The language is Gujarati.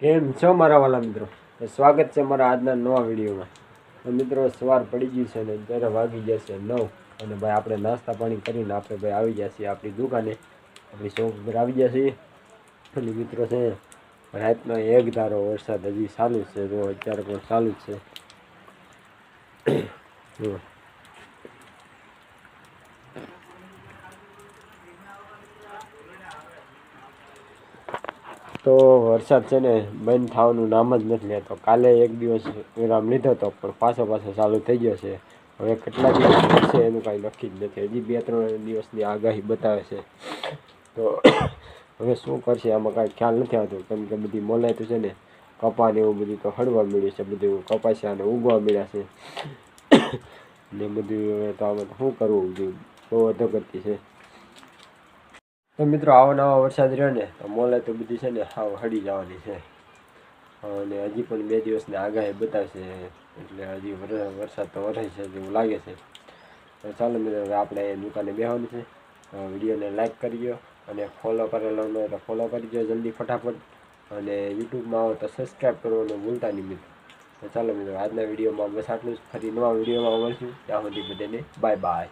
કેમ છો મારા વાલા મિત્રો? સ્વાગત છે મારા આજના નવા વિડીયોમાં. મિત્રો, સવાર પડી ગયું છે ને અત્યારે વાગી જશે નવ અને ભાઈ આપણે નાસ્તા પાણી કરીને આપણે ભાઈ આવી ગયા છીએ આપણી દુકાને. આપણી શોપ ઉપર આવી ગયા છીએ. અને મિત્રો છે, રાતનો એક ધારો વરસાદ હજી ચાલુ જ છે, તો અત્યારે પણ ચાલુ જ છે. તો વરસાદ છે ને બંધ થવાનું નામ જ નથી લેતો. કાલે એક દિવસ વિરામ લીધો હતો, પણ પાછો પાછો ચાલુ થઈ ગયો છે. હવે કેટલા દિવસ થશે એનું કાંઈ નક્કી જ નથી. હજી બે ત્રણ દિવસની આગાહી બતાવે છે. તો હવે શું કરશે, આમાં કાંઈ ખ્યાલ નથી આવતો. કેમ કે બધી તો છે ને કપાને એવું બધું તો હળવા મળ્યું છે, બધું કપાસ્યા અને ઉગવા મળ્યા છે. ને બધું હવે તો આમાં શું કરવું? બધું બહુ અધોગતિ છે. તો મિત્રો, આવો નવા વરસાદ રહ્યો ને, તો મોલે તો બધી છે ને હાવ હડી જવાની છે. અને હજી પણ બે દિવસની આગાહી બતાવશે, એટલે હજી વરસાદ તો વધે છે એવું લાગે છે. તો ચાલો મિત્રો, હવે આપણે દુકાને બેહવાની છે. વિડીયોને વિડીયોને કરી કરજો અને ફોલો કરેલો ન તો ફોલો કરજો જલ્દી ફટાફટ. અને યુટ્યુબમાં આવો તો સબસ્ક્રાઈબ કરવાનું ભૂલતા નહીં મિત્રો. તો ચાલો મિત્રો, આજના વિડીયોમાં બસ આટલું જ. ફરી નવા વિડીયોમાં મળશું. ત્યાં સુધી બધાને બાય બાય.